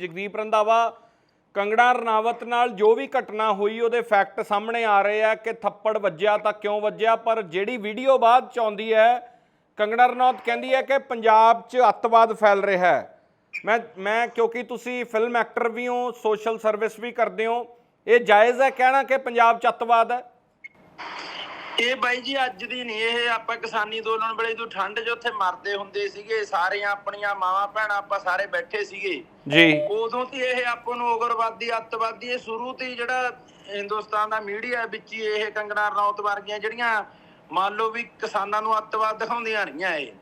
ਜਗਦੀਪ ਰੰਧਾਵਾ, ਕੰਗਣਾ ਰਣਾਵਤ ਨਾਲ ਜੋ ਵੀ ਘਟਨਾ ਹੋਈ, ਉਹਦੇ ਫੈਕਟ ਸਾਹਮਣੇ ਆ ਰਹੇ ਆ ਕਿ ਥੱਪੜ ਵੱਜਿਆ ਤਾਂ ਕਿਉਂ ਵੱਜਿਆ? ਪਰ ਜਿਹੜੀ ਵੀਡੀਓ ਬਾਅਦ ਚ ਆਉਂਦੀ ਹੈ, ਕੰਗਣਾ ਰਣੌਤ ਕਹਿੰਦੀ ਹੈ ਕਿ ਪੰਜਾਬ 'ਚ ਅੱਤਵਾਦ ਫੈਲ ਰਿਹਾ ਹੈ। ਮੈਂ ਮੈਂ ਕਿਉਂਕਿ ਤੁਸੀਂ ਫਿਲਮ ਐਕਟਰ ਵੀ ਹੋ ਸੋਸ਼ਲ ਸਰਵਿਸ ਵੀ ਕਰਦੇ ਹੋ, ਇਹ ਜਾਇਜ਼ ਹੈ ਕਹਿਣਾ ਕਿ ਪੰਜਾਬ 'ਚ ਅੱਤਵਾਦ ਹੈ? ਇਹ ਬਾਈ ਜੀ ਅੱਜ ਦੀ ਨਹੀਂ ਇਹ ਆਪਾਂ ਕਿਸਾਨੀ ਅੰਦੋਲਨ ਵੇਲੇ ਜਦੋਂ ਠੰਡ 'ਚ ਉੱਥੇ ਮਰਦੇ ਹੁੰਦੇ ਸੀਗੇ ਸਾਰੀਆਂ ਆਪਣੀਆਂ ਮਾਵਾਂ ਭੈਣਾਂ ਆਪਾਂ ਸਾਰੇ ਬੈਠੇ ਸੀਗੇ। ਜੀ। ਉਦੋਂ ਤੇ ਇਹ ਆਪਾਂ ਨੂੰ ਉਗਰਵਾਦੀ ਅੱਤਵਾਦੀ ਇਹ ਸ਼ੁਰੂ ਤੋਂ ਜਿਹੜਾ ਹਿੰਦੁਸਤਾਨ ਦਾ ਮੀਡੀਆ ਵਿੱਚ ਹੀ ਇਹ ਕੰਗਣਾ ਰਣੌਤ ਵਰਗੀਆਂ ਜਿਹੜੀਆਂ ਮੰਨ ਲਓ ਵੀ ਕਿਸਾਨਾਂ ਨੂੰ ਅੱਤਵਾਦ ਦਿਖਾਉਂਦੀਆਂ ਰਹੀਆਂ ਇਹ।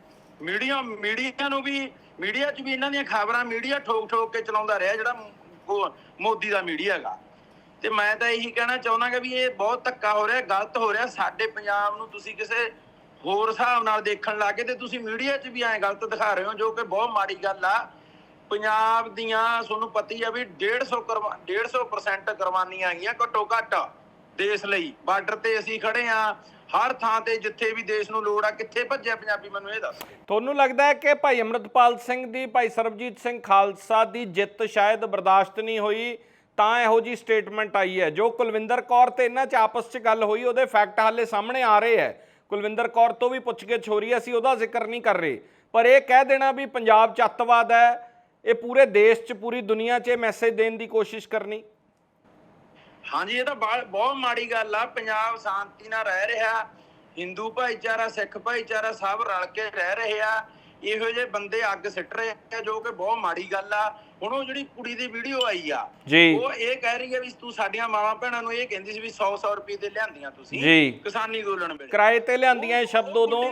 ਮੀਡੀਆ ਮੀਡੀਆ ਨੂੰ ਵੀ ਮੀਡੀਆ 'ਚ ਵੀ ਇਹਨਾਂ ਦੀਆਂ ਖਬਰਾਂ ਮੀਡੀਆ ਠੋਕ ਠੋਕ ਕੇ ਚਲਾਉਂਦਾ ਰਿਹਾ ਜਿਹੜਾ ਮੋਦੀ ਦਾ ਮੀਡੀਆ ਹੈਗਾ। ਤੇ ਮੈਂ ਤਾਂ ਇਹੀ ਕਹਿਣਾ ਚਾਹੁੰਦਾ ਵੀ ਇਹ ਬਹੁਤ ਧੱਕਾ ਹੋ ਰਿਹਾ, ਗਲਤ ਹੋ ਰਿਹਾ। ਸਾਡੇ ਪੰਜਾਬ ਨੂੰ ਤੁਸੀਂ ਕਿਸੇ ਹੋਰ ਹਿਸਾਬ ਨਾਲ ਦੇਖਣ ਲੱਗੇ ਤੇ ਤੁਸੀਂ ਮੀਡੀਆ 'ਚ ਵੀ ਐਂ ਗਲਤ ਦਿਖਾ ਰਹੇ ਹੋ, ਜੋ ਕਿ ਬਹੁਤ ਮਾੜੀ ਗੱਲ ਆ। ਪੰਜਾਬ ਦੀਆਂ ਤੁਹਾਨੂੰ ਪਤੀ ਆ ਵੀ 150 150% ਕੁਰਬਾਨੀਆਂ ਆਈਆਂ ਘੱਟੋ ਘੱਟ ਦੇਸ਼ ਲਈ। ਬਾਰਡਰ ਤੇ ਅਸੀਂ ਖੜੇ ਆ, ਹਰ ਥਾਂ ਤੇ ਜਿੱਥੇ ਵੀ ਦੇਸ਼ ਨੂੰ ਲੋੜ ਆ, ਕਿੱਥੇ ਭੱਜਿਆ ਪੰਜਾਬੀ ਮੈਨੂੰ ਇਹ ਦੱਸ ਤੁਹਾਨੂੰ ਲੱਗਦਾ ਹੈ ਕਿ ਭਾਈ ਅਮਰਤਪਾਲ ਸਿੰਘ ਦੀ, ਭਾਈ ਸਰਬਜੀਤ ਸਿੰਘ ਖਾਲਸਾ ਦੀ ਜਿੱਤ ਸ਼ਾਇਦ ਬਰਦਾਸ਼ਤ ਨਹੀਂ ਹੋਈ? ਤਾਂ ਇਹੋ ਜੀ ਸਟੇਟਮੈਂਟ ਆਈ ਹੈ, ਜੋ ਕੁਲਵਿੰਦਰ ਕੌਰ ਤੇ ਇਹਨਾਂ 'ਚ ਆਪਸ 'ਚ ਗੱਲ ਹੋਈ, ਉਹਦੇ ਫੈਕਟ ਹਾਲੇ ਸਾਹਮਣੇ ਆ ਰਹੇ ਹੈ। ਕੁਲਵਿੰਦਰ ਕੌਰ ਤੋਂ ਵੀ ਪੁੱਛਗਿੱਛ ਹੋ ਰਹੀ ਹੈ ਅਸੀਂ ਉਹਦਾ ਜ਼ਿਕਰ ਨਹੀਂ ਕਰ ਰਹੇ। ਪਰ ਇਹ ਕਹਿ ਦੇਣਾ ਵੀ ਪੰਜਾਬ 'ਚ ਅੱਤਵਾਦ ਹੈ, ਇਹ ਪੂਰੇ ਦੇਸ਼ 'ਚ, ਪੂਰੀ ਦੁਨੀਆ 'ਚ ਇਹ ਮੈਸੇਜ ਦੇਣ ਦੀ ਕੋਸ਼ਿਸ਼ ਕਰਨੀ। ਹਾਂਜੀ, ਇਹ ਤਾਂ ਬਹੁਤ ਮਾੜੀ ਗੱਲ ਆ। ਪੰਜਾਬ ਸ਼ਾਂਤੀ ਨਾਲ ਰਹਿ ਰਿਹਾ, ਹਿੰਦੂ ਭਾਈਚਾਰਾ, ਸਿੱਖ ਭਾਈਚਾਰਾ ਸਭ ਰਲ ਕੇ ਰਹਿ ਰਹੇ ਆ। ਇਹੋ ਜਿਹੇ ਬੰਦੇ ਅੱਗ ਸਿੱਟ ਰਹੇ ਆ ਜੋ ਕਿ ਬਹੁਤ ਮਾੜੀ ਗੱਲ ਆ। ਹੁਣ ਉਹ ਜਿਹੜੀ ਕੁੜੀ ਦੀ ਵੀਡੀਓ ਆਈ ਆ ਉਹ ਇਹ ਕਹਿ ਰਹੀ ਹੈ ਵੀ ਤੂੰ ਸਾਡੀਆਂ ਮਾਵਾਂ ਭੈਣਾਂ ਨੂੰ ਇਹ ਕਹਿੰਦੀ ਸੀ ਵੀ 100 100 ਰੁਪਏ ਦੇ ਲਿਆਂਦੀਆਂ ਤੁਸੀਂ। ਕਿਸਾਨੀ ਅੰਦੋਲਨ ਵੇਲੇ। ਕਿਰਾਏ ਤੇ ਲਿਆਂਦੀਆਂ ਇਹ ਸ਼ਬਦ ਉਦੋਂ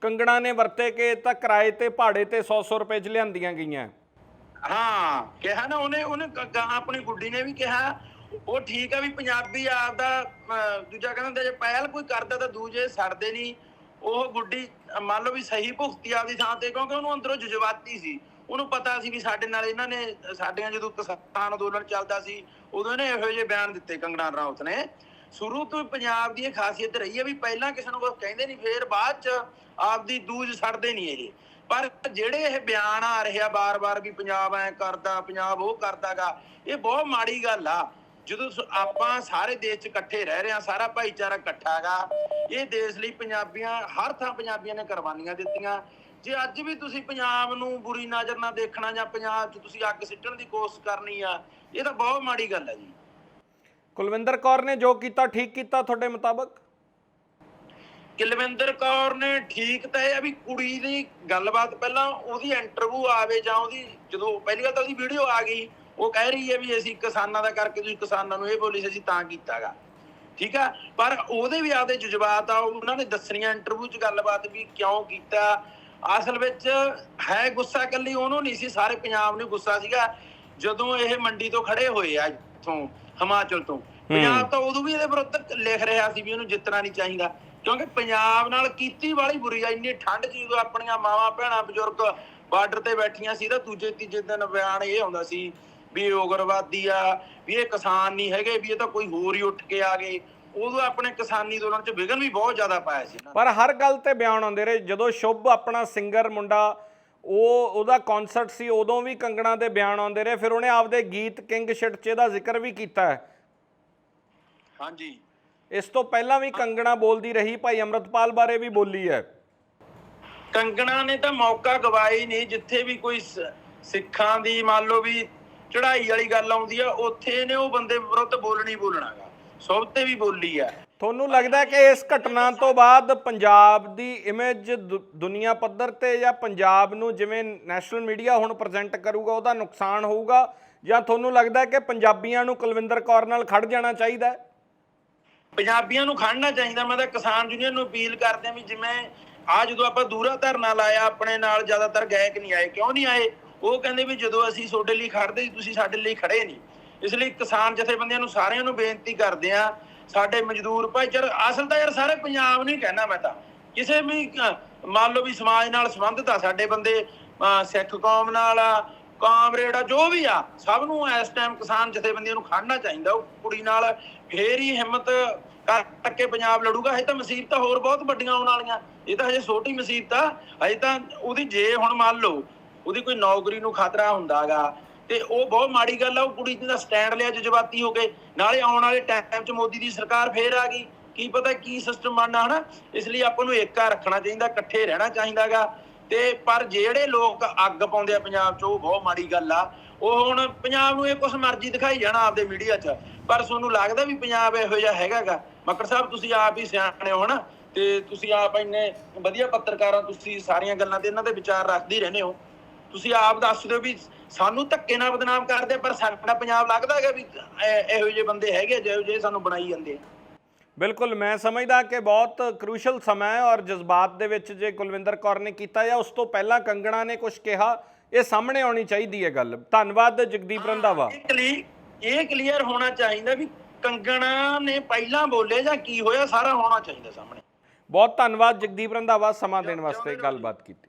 ਕੰਗਣਾ ਨੇ ਵਰਤੇ ਕਿ ਤਾਂ ਕਿਰਾਏ ਤੇ ਭਾੜੇ ਤੇ 100-100 ਰੁਪਏ 'ਚ ਲਿਆਂਦੀਆਂ ਗਈਆਂ। ਹਾਂ ਕਿਹਾ ਨਾ ਉਹਨੇ ਉਹਨੇ ਆਪਣੀ ਗੁੱਡੀ ਨੇ ਵੀ ਕਿਹਾ ਉਹ ਠੀਕ ਆ ਵੀ ਪੰਜਾਬੀ ਆਪਦਾ ਅਹ, ਦੂਜਾ ਕਹਿੰਦਾ ਜੇ ਪਹਿਲ ਕੋਈ ਕਰਦਾ ਤਾਂ ਦੂਜੇ ਛੱਡਦੇ ਨਹੀਂ। ਉਹ ਗੁੱਡੀ ਮੰਨ ਲਓ ਵੀ ਸਹੀ ਭੁਗਤੀ ਆਪਦੀ ਥਾਂ ਤੇ, ਕਿਉਂਕਿ ਉਹਨੂੰ ਅੰਦਰੋਂ ਜਜ਼ਬਾਤੀ ਸੀ। ਉਹਨੂੰ ਪਤਾ ਸੀ ਵੀ ਸਾਡੇ ਨਾਲ ਇਹਨਾਂ ਨੇ, ਸਾਡੀਆਂ ਜਦੋਂ ਕਿਸਾਨ ਅੰਦੋਲਨ ਚੱਲਦਾ ਸੀ, ਉਦੋਂ ਇਹਨੇ ਇਹੋ ਜਿਹੇ ਬਿਆਨ ਦਿੱਤੇ ਕੰਗਣਾ ਰਾਉਤ ਨੇ। ਸ਼ੁਰੂ ਤੋਂ ਪੰਜਾਬ ਦੀ ਇਹ ਖਾਸੀਅਤ ਰਹੀ ਹੈ ਵੀ ਪਹਿਲਾਂ ਕਿਸੇ ਨੂੰ ਕੁਝ ਕਹਿੰਦੇ ਨਹੀਂ ਫੇਰ ਬਾਅਦ ਚ ਆਪਦੀ ਦੂਜ ਛੱਡਦੇ ਨਹੀਂ ਇਹ। ਪਰ ਜਿਹੜੇ ਇਹ ਬਿਆਨ ਆ ਰਹੇ ਆ, ਬਾਰ-ਬਾਰ ਵੀ ਪੰਜਾਬ ਐ ਕਰਦਾ, ਪੰਜਾਬ ਉਹ ਕਰਦਾਗਾ, ਇਹ ਬਹੁਤ ਮਾੜੀ ਗੱਲ ਆ। ਜਦੋਂ ਆਪਾਂ ਸਾਰੇ ਦੇਸ਼ 'ਚ ਇਕੱਠੇ ਰਹਿ ਰਹੇ ਆ ਸਾਰਾ ਭਾਈਚਾਰਾ ਇਕੱਠਾ ਹੈਗਾ ਇਹ ਦੇਸ਼ ਲਈ ਪੰਜਾਬੀਆਂ ਹਰ ਥਾਂ ਪੰਜਾਬੀਆਂ ਨੇ ਕੁਰਬਾਨੀਆਂ ਦਿੱਤੀਆਂ। ਜੇ ਅੱਜ ਵੀ ਤੁਸੀਂ ਪੰਜਾਬ ਨੂੰ ਬੁਰੀ ਨਜ਼ਰ ਨਾਲ ਦੇਖਣਾ ਜਾਂ ਪੰਜਾਬ 'ਚ ਤੁਸੀਂ ਅੱਗ ਸਿੱਟਣ ਦੀ ਕੋਸ਼ਿਸ਼ ਕਰਨੀ ਆ ਇਹ ਤਾਂ ਬਹੁਤ ਮਾੜੀ ਗੱਲ ਹੈ ਜੀ। ਕੁਲਵਿੰਦਰ ਕੌਰ ਨੇ ਜੋ ਕੀਤਾ ਠੀਕ ਕੀਤਾ ਤੁਹਾਡੇ ਮੁਤਾਬਕ? ਕੁਲਵਿੰਦਰ ਕੌਰ ਨੇ ਠੀਕ ਤਾਂ ਇਹ ਆ ਵੀ ਕੁੜੀ ਦੀ ਗੱਲਬਾਤ ਪਹਿਲਾਂ ਉਹਦੀ ਇੰਟਰਵਿਊ ਆਵੇ ਜਾਂ ਉਹਦੀ ਜਦੋਂ ਪਹਿਲੀ ਗੱਲ ਤਾਂ ਉਹਦੀ ਵੀਡੀਓ ਆ ਗਈ ਉਹ ਕਹਿ ਰਹੀ ਹੈ ਵੀ ਅਸੀਂ ਕਿਸਾਨਾਂ ਦਾ ਕਰਕੇ ਤੁਸੀਂ ਕਿਸਾਨਾਂ ਨੂੰ ਇਹ ਬੋਲੀ ਸੀ ਅਸੀਂ ਤਾਂ ਕੀਤਾਗਾ। ਠੀਕ ਆ? ਪਰ ਉਹਦੇ ਵੀ ਆਪਦੇ ਜਜ਼ਬਾਤ ਆ ਉਹਨਾਂ ਨੇ ਦੱਸਣੀਆਂ ਇੰਟਰਵਿਊ 'ਚ ਗੱਲਬਾਤ ਵੀ ਕਿਉਂ ਕੀਤਾ? ਅਸਲ ਵਿੱਚ ਹੈ ਗੁੱਸਾ ਕੱਲੀ ਉਹਨੂੰ ਨਹੀਂ ਸੀ ਸਾਰੇ ਪੰਜਾਬ ਨੂੰ ਗੁੱਸਾ ਸੀਗਾ। ਜਦੋਂ ਇਹ ਮੰਡੀ ਤੋਂ ਖੜੇ ਹੋਏ ਆ ਇੱਥੋਂ ਹਿਮਾਚਲ ਤੋਂ ਪੰਜਾਬ ਤਾਂ ਉਦੋਂ ਵੀ ਇਹਦੇ ਵਿਰੁੱਧ ਲਿਖ ਰਿਹਾ ਸੀ ਵੀ ਇਹਨੂੰ ਜਿੱਤਣਾ ਨਹੀਂ ਚਾਹੀਦਾ। ਕਿਉਂਕਿ ਪੰਜਾਬ ਨਾਲ ਕੀਤੀ ਵਾਲੀ ਬੁਰੀ ਆ ਇੰਨੀ ਠੰਡ ਜਦੋਂ ਆਪਣੀਆਂ ਮਾਵਾਂ ਭੈਣਾਂ ਬਜ਼ੁਰਗ ਬਾਰਡਰ ਤੇ ਬੈਠੀਆਂ ਸੀ ਤਾਂ ਦੂਜੇ ਤੀਜੇ ਦਿਨ ਬਿਆਨ ਇਹ ਆਉਂਦਾ ਸੀ ਵੀ ਇਹ ਉਗਰਵਾਦੀ ਆ ਵੀ ਇਹ ਕਿਸਾਨ ਨਹੀਂ ਹੈਗੇ ਵੀ ਇਹ ਤਾਂ ਕੋਈ ਹੋਰ ਹੀ ਉੱਠ ਕੇ ਆ ਗਏ। ਉਦੋਂ ਆਪਣੇ ਕਿਸਾਨੀ ਅੰਦੋਲਨ 'ਚ ਵਿਗਨ ਵੀ ਬਹੁਤ ਜ਼ਿਆਦਾ ਪਾਇਆ ਸੀ। ਪਰ ਹਰ ਗੱਲ ਤੇ ਬਿਆਨ ਆਉਂਦੇ ਰਹੇ। ਜਦੋਂ ਸ਼ੁਭ ਆਪਣਾ ਸਿੰਗਰ ਮੁੰਡਾ ਉਹ ਉਹਦਾ ਕਨਸਰਟ ਸੀ ਉਦੋਂ ਵੀ ਕੰਗਣਾ ਦੇ ਬਿਆਨ ਆਉਂਦੇ ਰਹੇ। ਫਿਰ ਉਹਨੇ ਆਪਦੇ ਗੀਤ ਕਿੰਗ ਸ਼ਿਟ 'ਚ ਇਹਦਾ ਜ਼ਿਕਰ ਵੀ ਕੀਤਾ ਹੈ। ਹਾਂਜੀ। ਇਸ ਤੋਂ ਪਹਿਲਾਂ ਵੀ ਕੰਗਣਾ ਬੋਲਦੀ ਰਹੀ ਭਾਈ ਅਮਰਤਪਾਲ ਬਾਰੇ ਵੀ ਬੋਲੀ ਹੈ। ਕੰਗਣਾ ਨੇ ਤਾਂ ਮੌਕਾ ਗਵਾਈ ਨਹੀਂ ਜਿੱਥੇ ਵੀ ਕੋਈ ਸਿੱਖਾਂ ਦੀ ਮੰਨ ਲਓ ਵੀ ਚੜ੍ਹਾਈ ਵਾਲੀ ਗੱਲ ਆਉਂਦੀ ਆ ਉੱਥੇ ਨੇ ਉਹ ਬੰਦੇ ਵਿਰੁੱਧ ਬੋਲਣੀ ਬੋਲਣਾਗਾ ਸਭ ਤੇ ਵੀ ਬੋਲੀ ਆ। ਤੁਹਾਨੂੰ ਲੱਗਦਾ ਕਿ ਇਸ ਘਟਨਾ ਤੋਂ ਬਾਅਦ ਪੰਜਾਬ ਦੀ ਇਮੇਜ ਦੁਨੀਆ ਪੱਧਰ ਤੇ ਜਾਂ ਪੰਜਾਬ ਨੂੰ ਜਿਵੇਂ ਨੈਸ਼ਨਲ ਮੀਡੀਆ ਹੁਣ ਪ੍ਰੈਜ਼ੈਂਟ ਕਰੂਗਾ ਉਹਦਾ ਨੁਕਸਾਨ ਹੋਊਗਾ? ਜਾਂ ਤੁਹਾਨੂੰ ਲੱਗਦਾ ਕਿ ਪੰਜਾਬੀਆਂ ਨੂੰ ਕੁਲਵਿੰਦਰ ਕੌਰ ਨਾਲ ਖੜ ਜਾਣਾ ਚਾਹੀਦਾ ਹੈ? ਪੰਜਾਬੀਆਂ ਨੂੰ ਖੜਨਾ ਚਾਹੀਦਾ ਮੈਂ ਤਾਂ ਕਿਸਾਨ ਯੂਨੀਅਨ ਨੂੰ ਅਪੀਲ ਕਰਦੇ ਆ ਵੀ ਜਿਵੇਂ ਆ ਜਦੋਂ ਆਪਾਂ ਦੂਰਾ ਧਰਨਾ ਲਾਇਆ ਆਪਣੇ ਨਾਲ ਜ਼ਿਆਦਾਤਰ ਗਾਇਕ ਨਹੀਂ ਆਏ ਕਿਉਂ ਨਹੀਂ ਆਏ? ਉਹ ਕਹਿੰਦੇ ਵੀ ਜਦੋਂ ਅਸੀਂ ਤੁਹਾਡੇ ਲਈ ਖੜਦੇ ਸੀ, ਤੁਸੀਂ ਸਾਡੇ ਲਈ ਖੜੇ ਨਹੀਂ। ਇਸ ਲਈ ਕਿਸਾਨ ਜਥੇਬੰਦੀਆਂ ਨੂੰ ਸਾਰਿਆਂ ਨੂੰ ਬੇਨਤੀ ਕਰਦੇ ਆ ਸਾਡੇ ਮਜ਼ਦੂਰ ਭਾਈਚਾਰਾ ਅਸਲ ਤਾਂ ਯਾਰ ਸਾਰੇ ਪੰਜਾਬ ਨੂੰ ਹੀ ਕਹਿਣਾ ਮੈਂ ਤਾਂ। ਕਿਸੇ ਵੀ ਮੰਨ ਲਓ ਵੀ ਸਮਾਜ ਨਾਲ ਸੰਬੰਧਿਤ ਆ ਸਾਡੇ ਬੰਦੇ ਸਿੱਖ ਕੌਮ ਨਾਲ ਆ ਕਾਮਰੇਡ ਆ, ਜੋ ਵੀ ਆ, ਸਭ ਨੂੰ ਇਸ ਟਾਈਮ ਕਿਸਾਨ ਜਥੇਬੰਦੀਆਂ ਨੂੰ ਖੜਨਾ ਚਾਹੀਦਾ। ਉਹ ਕੁੜੀ ਨਾਲ ਫੇਰ ਹੀ ਹਿੰਮਤ ਕਰ ਪੰਜਾਬ ਲੜੂਗਾ। ਹਜੇ ਤਾਂ ਮੁਸੀਬਤਾਂ ਹੋਰ ਬਹੁਤ ਵੱਡੀਆਂ ਆਉਣ ਵਾਲੀਆਂ। ਇਹ ਤਾਂ ਹਜੇ ਛੋਟੀ ਮੁਸੀਬਤ ਆ। ਹਜੇ ਤਾਂ ਉਹਦੀ ਜੇ ਹੁਣ ਮੰਨ ਲਓ ਉਹਦੀ ਕੋਈ ਨੌਕਰੀ ਨੂੰ ਖਤਰਾ ਹੁੰਦਾਗਾ। ਤੇ ਉਹ ਬਹੁਤ ਮਾੜੀ ਗੱਲ ਆ, ਉਹ ਕੁੜੀ ਦਾ ਸਟੈਂਡ ਲਿਆ, ਜਜ਼ਬਾਤੀ ਹੋ ਕੇ। ਨਾਲੇ ਆਉਣ ਵਾਲੇ ਟਾਈਮ 'ਚ ਮੋਦੀ ਦੀ ਸਰਕਾਰ ਫੇਰ ਆ ਗਈ। ਕੀ ਪਤਾ ਕੀ ਸਿਸਟਮ ਬਣਨਾ, ਹਨਾ? ਇਸ ਲਈ ਆਪਾਂ ਨੂੰ ਏਕਾ ਰੱਖਣਾ ਚਾਹੀਦਾ, ਇਕੱਠੇ ਰਹਿਣਾ ਚਾਹੀਦਾਗਾ। ਤੇ ਪਰ ਜਿਹੜੇ ਲੋਕ ਅੱਗ ਪਾਉਂਦੇ ਆ ਪੰਜਾਬ 'ਚ, ਉਹ ਬਹੁਤ ਮਾੜੀ ਗੱਲ ਆ। ਉਹ ਹੁਣ ਪੰਜਾਬ ਨੂੰ ਇਹ ਕੁਛ ਮਰਜ਼ੀ ਦਿਖਾਈ ਜਾਣਾ ਆਪਦੇ ਮੀਡੀਆ 'ਚ। ਪਰ ਤੁਹਾਨੂੰ ਲੱਗਦਾ ਵੀ ਪੰਜਾਬ ਇਹੋ ਜਿਹਾ ਹੈਗਾਗਾ? ਮੱਕੜ ਸਾਹਿਬ, ਤੁਸੀਂ ਆਪ ਹੀ ਸਿਆਣੇ ਹੋ ਨਾ ਤੇ ਤੁਸੀਂ ਆਪ ਇੰਨੇ ਵਧੀਆ ਪੱਤਰਕਾਰਾਂ, ਤੁਸੀਂ ਸਾਰੀਆਂ ਗੱਲਾਂ ਤੇ ਇਹਨਾਂ ਦੇ ਵਿਚਾਰ ਰੱਖਦੇ ਹੀ ਰਹਿੰਦੇ ਹੋ। ਤੁਸੀਂ ਆਪ ਦੱਸ ਦਿਓ ਵੀ ਸਾਨੂੰ ਧੱਕੇ ਨਾਲ ਬਦਨਾਮ ਕਰਦੇ ਪਰ ਸਾਡਾ ਪੰਜਾਬ ਲੱਗਦਾ ਹੈਗਾ ਵੀ ਇਹ- ਜਿਹੇ ਬੰਦੇ ਹੈਗੇ ਜਿਹੋ ਜਿਹੇ ਸਾਨੂੰ ਬਣਾਈ ਜਾਂਦੇ ਆ। ਬਿਲਕੁਲ ਮੈਂ ਸਮਝਦਾ ਕਿ ਬਹੁਤ ਕ੍ਰੂਸ਼ਲ ਸਮਾਂ ਹੈ ਔਰ ਜਜ਼ਬਾਤ ਦੇ ਵਿੱਚ ਜੇ ਕੁਲਵਿੰਦਰ ਕੌਰ ਨੇ ਕੀਤਾ ਜਾਂ ਉਸ ਤੋਂ ਪਹਿਲਾਂ ਕੰਗਣਾ ਨੇ ਕੁਝ ਕਿਹਾ ਇਹ ਸਾਹਮਣੇ ਆਉਣੀ ਚਾਹੀਦੀ ਹੈ ਗੱਲ। ਧੰਨਵਾਦ ਜਗਦੀਪ ਰੰਧਾਵਾ। ਇਹ ਕਲੀਅਰ ਹੋਣਾ ਚਾਹੀਦਾ ਵੀ ਕੰਗਣਾ ਨੇ ਪਹਿਲਾਂ ਬੋਲੇ ਜਾਂ ਕੀ ਹੋਇਆ ਸਾਰਾ ਹੋਣਾ ਚਾਹੀਦਾ ਸਾਹਮਣੇ। ਬਹੁਤ ਧੰਨਵਾਦ ਜਗਦੀਪ ਰੰਧਾਵਾ ਸਮਾਂ ਦੇਣ ਵਾਸਤੇ ਗੱਲਬਾਤ ਕੀਤੀ।